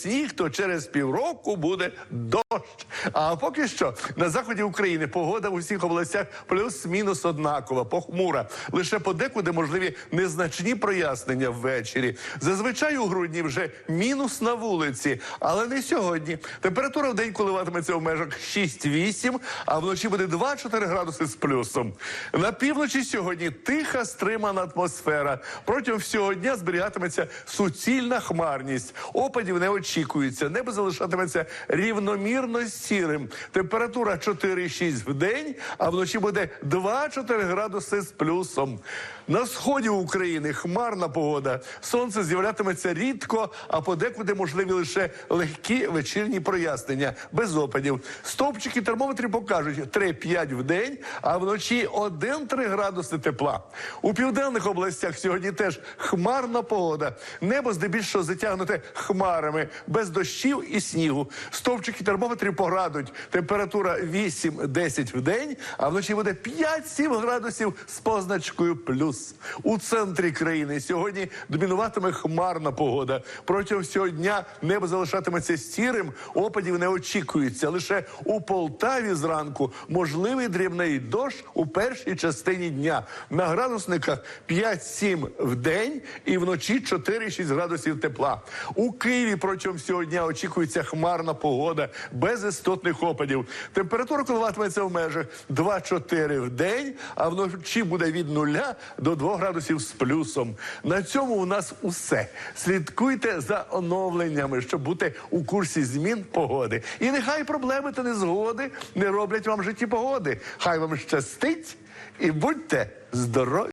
сніг, то через півроку буде дощ. А поки що на заході України погода в усіх областях плюс-мінус однакова, похмура. Лише подекуди можливі незначні прояснення ввечері. Зазвичай у грудні вже мінус на вулиці, але не сьогодні. Температура в день коливатиметься в межах 6-8, а вночі буде 2-4 градуси з плюсом. На півночі сьогодні тиха стримана атмосфера. Протягом всього дня зберігатиметься суцільна хмарність. Опадів не очікується. Небо залишатиметься рівномірно сірим. Температура 4-6 в день, а вночі буде 2-4 градуси з плюсом. На сході України хмарна погода. Сонце з'являтиметься рідко, а подекуди можливі лише легкі вечірні прояснення без опадів. Стовпчики термометрів покажуть 3-5 в день, а вночі 1-3 градуси тепла. У південних областях сьогодні теж хмарна погода. Небо здебільшого затягнуте хмарами, без дощів і снігу. Стовпчики термометрів поградуть. Температура 8-10 в день, а вночі буде 5-7 градусів з позначкою плюс. У центрі країни сьогодні домінуватиме хмарна погода. Протягом всього дня небо залишатиметься сірим, опадів не очікується. Лише у Полтаві зранку можливий дрібний дощ у першій частині дня. На градусниках 5-7 в день і вночі 4-6 градусів тепла. У Києві протягом всього дня очікується хмарна погода без істотних опадів. Температура коливатиметься в межах 2-4 в день, а вночі буде від 0 до 2 градусів з плюсом. На цьому у нас усе. Слідкуйте за оновленнями, щоб бути у курсі змін погоди. І нехай проблеми та незгоди не роблять вам житті погоди. Хай вам щастить і будьте здорові!